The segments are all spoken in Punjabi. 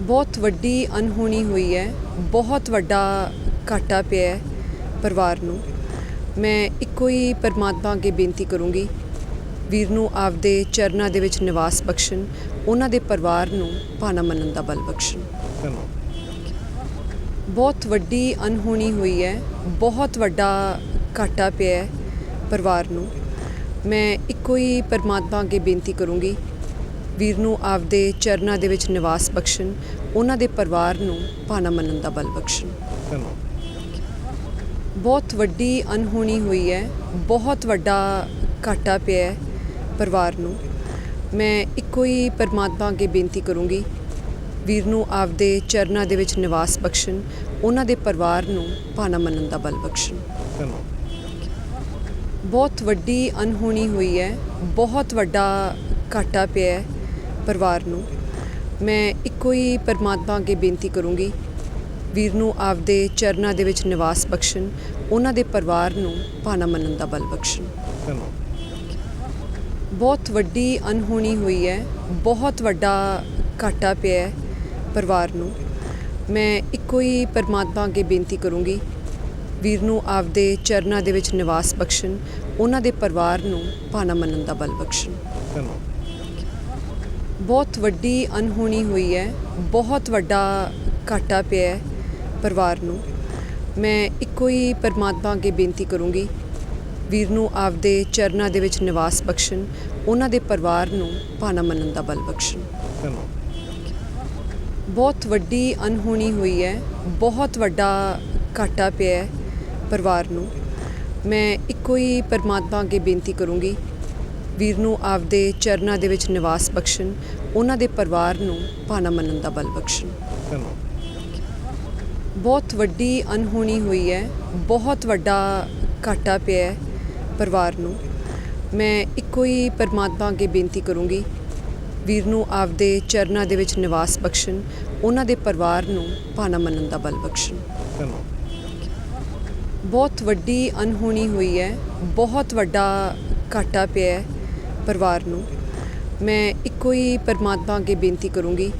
ਬਹੁਤ ਵੱਡੀ ਅਨਹੋਣੀ ਹੋਈ ਹੈ। ਬਹੁਤ ਵੱਡਾ ਘਾਟਾ ਪਿਆ ਹੈ ਪਰਿਵਾਰ ਨੂੰ। ਮੈਂ ਇੱਕੋ ਹੀ ਪਰਮਾਤਮਾ ਅੱਗੇ ਬੇਨਤੀ ਕਰੂੰਗੀ, ਵੀਰ ਨੂੰ ਆਪਦੇ ਚਰਨਾਂ ਦੇ ਵਿੱਚ ਨਿਵਾਸ ਬਖਸ਼ਣ, ਉਹਨਾਂ ਦੇ ਪਰਿਵਾਰ ਨੂੰ ਭਾਣਾ ਮੰਨਣ ਦਾ ਬਲ ਬਖਸ਼ਣ। ਬਹੁਤ ਵੱਡੀ ਅਨਹੋਣੀ ਹੋਈ ਹੈ, ਬਹੁਤ ਵੱਡਾ ਘਾਟਾ ਪਿਆ ਹੈ ਪਰਿਵਾਰ ਨੂੰ। ਮੈਂ ਇੱਕੋ ਹੀ ਪਰਮਾਤਮਾ ਅੱਗੇ ਬੇਨਤੀ ਕਰੂੰਗੀ ਵੀਰ ਨੂੰ ਆਪਦੇ ਚਰਨਾਂ ਦੇ ਵਿੱਚ ਨਿਵਾਸ ਬਖਸ਼ਣ, ਉਹਨਾਂ ਦੇ ਪਰਿਵਾਰ ਨੂੰ ਭਾਣਾ ਮੰਨਣ ਦਾ ਬਲ ਬਖਸ਼ਣ। ਬਹੁਤ ਵੱਡੀ ਅਨਹੋਣੀ ਹੋਈ ਹੈ, ਬਹੁਤ ਵੱਡਾ ਘਾਟਾ ਪਿਆ ਹੈ ਪਰਿਵਾਰ ਨੂੰ। ਮੈਂ ਇੱਕੋ ਹੀ ਪਰਮਾਤਮਾ ਅੱਗੇ ਬੇਨਤੀ ਕਰੂੰਗੀ, ਵੀਰ ਨੂੰ ਆਪਦੇ ਚਰਨਾਂ ਦੇ ਵਿੱਚ ਨਿਵਾਸ ਬਖਸ਼ਣ, ਉਹਨਾਂ ਦੇ ਪਰਿਵਾਰ ਨੂੰ ਭਾਣਾ ਮੰਨਣ ਦਾ ਬਲ ਬਖਸ਼ਣ। ਬਹੁਤ ਵੱਡੀ ਅਨਹੋਣੀ ਹੋਈ ਹੈ, ਬਹੁਤ ਵੱਡਾ ਘਾਟਾ ਪਿਆ ਹੈ ਪਰਿਵਾਰ ਨੂੰ, ਮੈਂ ਇੱਕੋ ਹੀ ਪਰਮਾਤਮਾ ਅੱਗੇ ਬੇਨਤੀ ਕਰੂੰਗੀ, ਵੀਰ ਨੂੰ ਆਪਦੇ ਚਰਨਾਂ ਦੇ ਵਿੱਚ ਨਿਵਾਸ ਬਖਸ਼ਣ, ਉਹਨਾਂ ਦੇ ਪਰਿਵਾਰ ਨੂੰ ਭਾਣਾ ਮੰਨਣ ਦਾ ਬਲ ਬਖਸ਼ਣ। ਬਹੁਤ ਵੱਡੀ ਅਨਹੋਣੀ ਹੋਈ ਹੈ, ਬਹੁਤ ਵੱਡਾ ਘਾਟਾ ਪਿਆ ਹੈ ਪਰਿਵਾਰ ਨੂੰ। ਮੈਂ ਇੱਕੋ ਹੀ ਪਰਮਾਤਮਾ ਅੱਗੇ ਬੇਨਤੀ ਕਰੂੰਗੀ, ਵੀਰ ਨੂੰ ਆਪਦੇ ਚਰਨਾਂ ਦੇ ਵਿੱਚ ਨਿਵਾਸ ਬਖਸ਼ਣ, ਉਹਨਾਂ ਦੇ ਪਰਿਵਾਰ ਨੂੰ ਭਾਣਾ ਮੰਨਣ ਦਾ ਬਲ ਬਖਸ਼ਣ। ਧੰਨਵਾਦ ਬਹੁਤ ਵੱਡੀ ਅਨਹੋਣੀ ਹੋਈ ਹੈ। ਬਹੁਤ ਵੱਡਾ ਘਾਟਾ ਪਿਆ ਹੈ ਪਰਿਵਾਰ ਨੂੰ। ਮੈਂ ਇੱਕੋ ਹੀ ਪਰਮਾਤਮਾ ਅੱਗੇ ਬੇਨਤੀ ਕਰੂੰਗੀ ਵੀਰ ਨੂੰ ਆਪਦੇ ਚਰਨਾਂ ਦੇ ਵਿੱਚ ਨਿਵਾਸ ਬਖਸ਼ਣ ਉਹਨਾਂ ਦੇ ਪਰਿਵਾਰ ਨੂੰ ਭਾਣਾ ਮੰਨਣ ਦਾ ਬਲ ਬਖਸ਼ਣ। ਬਹੁਤ ਵੱਡੀ ਅਨਹੋਣੀ ਹੋਈ ਹੈ ਬਹੁਤ ਵੱਡਾ ਘਾਟਾ ਪਿਆ ਹੈ ਪਰਿਵਾਰ ਨੂੰ। ਮੈਂ ਇੱਕੋ ਹੀ ਪਰਮਾਤਮਾ ਅੱਗੇ ਬੇਨਤੀ ਕਰੂੰਗੀ ਵੀਰ ਨੂੰ ਆਪਦੇ ਚਰਨਾਂ ਦੇ ਵਿੱਚ ਨਿਵਾਸ ਬਖਸ਼ਣ, ਉਹਨਾਂ ਦੇ ਪਰਿਵਾਰ ਨੂੰ ਭਾਣਾ ਮੰਨਣ ਦਾ ਬਲ ਬਖਸ਼ਣ। ਬਹੁਤ ਵੱਡੀ ਅਨਹੋਣੀ ਹੋਈ ਹੈ, ਬਹੁਤ ਵੱਡਾ ਘਾਟਾ ਪਿਆ ਹੈ ਪਰਿਵਾਰ ਨੂੰ। ਮੈਂ ਇੱਕੋ ਹੀ ਪਰਮਾਤਮਾ ਅੱਗੇ ਬੇਨਤੀ ਕਰੂੰਗੀ, ਵੀਰ ਨੂੰ ਆਪਦੇ ਚਰਨਾਂ ਦੇ ਵਿੱਚ ਨਿਵਾਸ ਬਖਸ਼ਣ, ਉਹਨਾਂ ਦੇ ਪਰਿਵਾਰ ਨੂੰ ਭਾਣਾ ਮੰਨਣ ਦਾ ਬਲ ਬਖਸ਼ਣ। ਬਹੁਤ ਵੱਡੀ ਅਨਹੋਣੀ ਹੋਈ ਹੈ, ਬਹੁਤ ਵੱਡਾ ਘਾਟਾ ਪਿਆ ਹੈ ਪਰਿਵਾਰ ਨੂੰ, ਮੈਂ ਇੱਕੋ ਹੀ ਪਰਮਾਤਮਾ ਅੱਗੇ ਬੇਨਤੀ ਕਰੂੰਗੀ,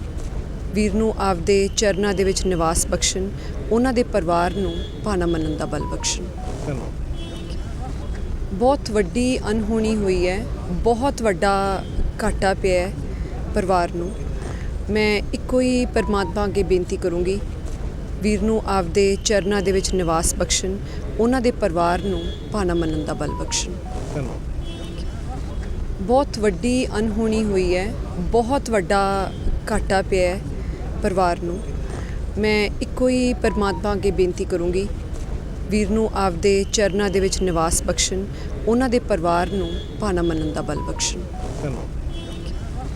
ਵੀਰ ਨੂੰ ਆਪਦੇ ਚਰਨਾਂ ਦੇ ਵਿੱਚ ਨਿਵਾਸ ਬਖਸ਼ਣ, ਉਹਨਾਂ ਦੇ ਪਰਿਵਾਰ ਨੂੰ ਭਾਣਾ ਮੰਨਣ ਦਾ ਬਲ ਬਖਸ਼ਣ। ਬਹੁਤ ਵੱਡੀ ਅਨਹੋਣੀ ਹੋਈ ਹੈ, ਬਹੁਤ ਵੱਡਾ ਘਾਟਾ ਪਿਆ ਪਰਿਵਾਰ ਨੂੰ ਮੈਂ ਇੱਕੋ ਹੀ ਪਰਮਾਤਮਾ ਅੱਗੇ ਬੇਨਤੀ ਕਰੂੰਗੀ ਵੀਰ ਨੂੰ ਆਪਦੇ ਚਰਨਾਂ ਦੇ ਵਿੱਚ ਨਿਵਾਸ ਬਖਸ਼ਣ ਉਹਨਾਂ ਦੇ ਪਰਿਵਾਰ ਨੂੰ। ਭਾਣਾ ਮੰਨਣ ਦਾ ਬਲ ਬਖਸ਼ਣ ਬਹੁਤ ਵੱਡੀ ਅਨਹੋਣੀ ਹੋਈ ਹੈ ਬਹੁਤ ਵੱਡਾ ਘਾਟਾ ਪਿਆ ਹੈ ਪਰਿਵਾਰ ਨੂੰ ਮੈਂ ਇੱਕੋ ਹੀ ਪਰਮਾਤਮਾ ਅੱਗੇ ਬੇਨਤੀ ਕਰੂੰਗੀ, ਵੀਰ ਨੂੰ ਆਪਦੇ ਚਰਨਾਂ ਦੇ ਵਿੱਚ ਨਿਵਾਸ ਬਖਸ਼ਣ, ਉਹਨਾਂ ਦੇ ਪਰਿਵਾਰ ਨੂੰ ਭਾਣਾ ਮੰਨਣ ਦਾ ਬਲ ਬਖਸ਼ਣ। ਧੰਨਵਾਦ ਬਹੁਤ ਵੱਡੀ ਅਨਹੋਣੀ ਹੋਈ ਹੈ। ਬਹੁਤ ਵੱਡਾ ਘਾਟਾ ਪਿਆ ਹੈ ਪਰਿਵਾਰ ਨੂੰ। ਮੈਂ ਇੱਕੋ ਹੀ ਪਰਮਾਤਮਾ ਅੱਗੇ ਬੇਨਤੀ ਕਰੂੰਗੀ, ਵੀਰ ਨੂੰ ਆਪਦੇ ਚਰਨਾਂ ਦੇ ਵਿੱਚ ਨਿਵਾਸ ਬਖਸ਼ਣ, ਉਹਨਾਂ ਦੇ ਪਰਿਵਾਰ ਨੂੰ ਭਾਣਾ ਮੰਨਣ ਦਾ ਬਲ ਬਖਸ਼ਣ। ਧੰਨਵਾਦ।